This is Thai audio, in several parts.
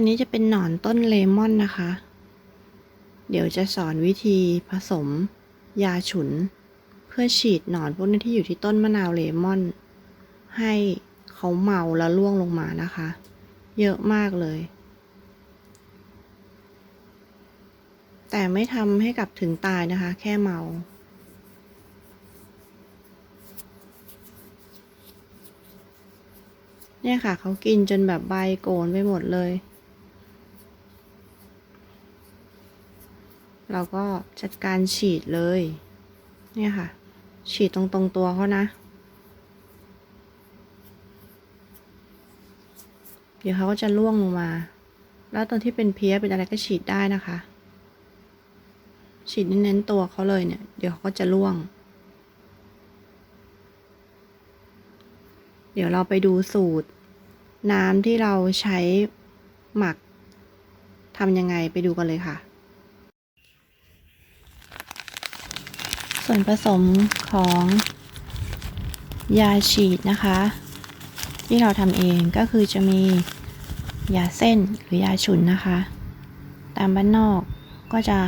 อันนี้จะเป็นหนอนต้นเลมอนนะคะ เดี๋ยวจะสอนวิธีผสมยาฉุน เพื่อฉีดหนอนพวกนี้ที่อยู่ที่ต้นมะนาวเลมอน ให้เขาเมาแล้วล่วงลงมานะคะ เยอะมากเลย แต่ไม่ทำให้กับถึงตายนะคะ แค่เมาเนี่ยค่ะเขากินจนแบบใบโกนไปหมดเลย เราก็จัดการฉีดเลย เนี่ยค่ะ ฉีดตรงตรงตัวเขานะ เดี๋ยวเขาก็จะล่วงลงมา แล้วตรงที่เป็นเพี้ยเป็นอะไรก็ฉีดได้นะคะ ฉีดเน้นๆตัวเขาเลยเนี่ย เดี๋ยวเขาก็จะล่วง เดี๋ยวเราไปดูสูตร น้ำที่เราใช้หมักทำยังไงไปดูกันเลยค่ะ ส่วนผสมของยาฉีดนะคะ ที่เราทำเองก็คือจะมียาเส้นหรือยาฉุนนะคะ ตามบ้านนอกก็จะ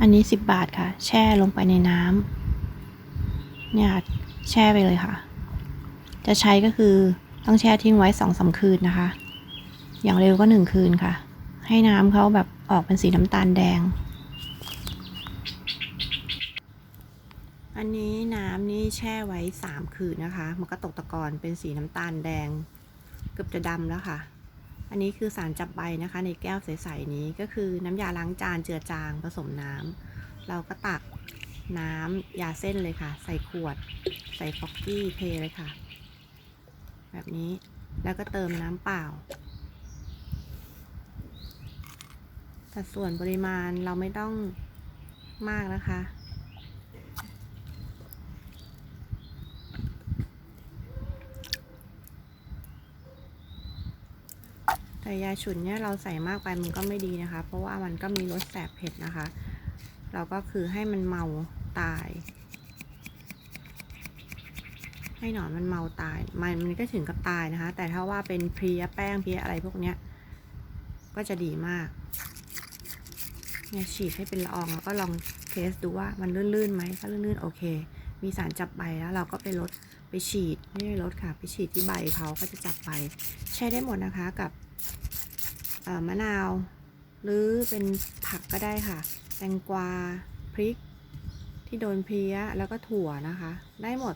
อันนี้ 10 บาทค่ะ แช่ลงไปในน้ำเนี่ยค่ะแช่ไปเลยค่ะ จะใช้ก็คือต้องแช่ทิ้งไว้สองสาคืนนะคะ อย่างเร็วก็หนึ่งคืนค่ะ ให้น้ำเขาแบบออกเป็นสีน้ำตาลแดง อันนี้น้ำนี่แช่ไว้สามคืนนะคะ มันก็ตกตะกอนเป็นสีน้ำตาลแดง เกือบจะดำแล้วค่ะ อันนี้คือสารจับใบนะคะ ในแก้วใสๆนี้ก็คือน้ำยาล้างจานเจือจางผสมน้ำเราก็ตักน้ำยาเส้นเลยค่ะ ใส่ขวด ใส่ฟอกกี้เทเลยค่ะ แบบนี้แล้วก็เติมน้ำเปล่าสัดส่วนปริมาณเราไม่ต้องมากนะคะ แต่ยาฉุนเนี่ยเราใส่มากไปมันก็ไม่ดีนะคะ เพราะว่ามันก็มีรสแสบเผ็ดนะคะ เราก็คือให้มันเมาตาย ให้หนอนมันเมาตาย มันมันก็ถึงกับตายนะคะ แต่ถ้าว่าเป็นเพลียแป้งเพลียอะไรพวกเนี้ยก็จะดีมากเนี่ยฉีดให้เป็นละอองแล้วก็ลองเทสดูว่ามันลื่นๆไหมถ้าลื่นๆโอเค มีสารจับใบแล้วเราก็ไปลด ไปฉีดไม่ได้ลดค่ะ ไปฉีดที่ใบเขาก็จะจับใบ ใช้ได้หมดนะคะกับมะนาว หรือเป็นผักก็ได้ค่ะ แตงกวาพริกที่โดนเพี้ยแล้วก็ถั่วนะคะ ได้หมด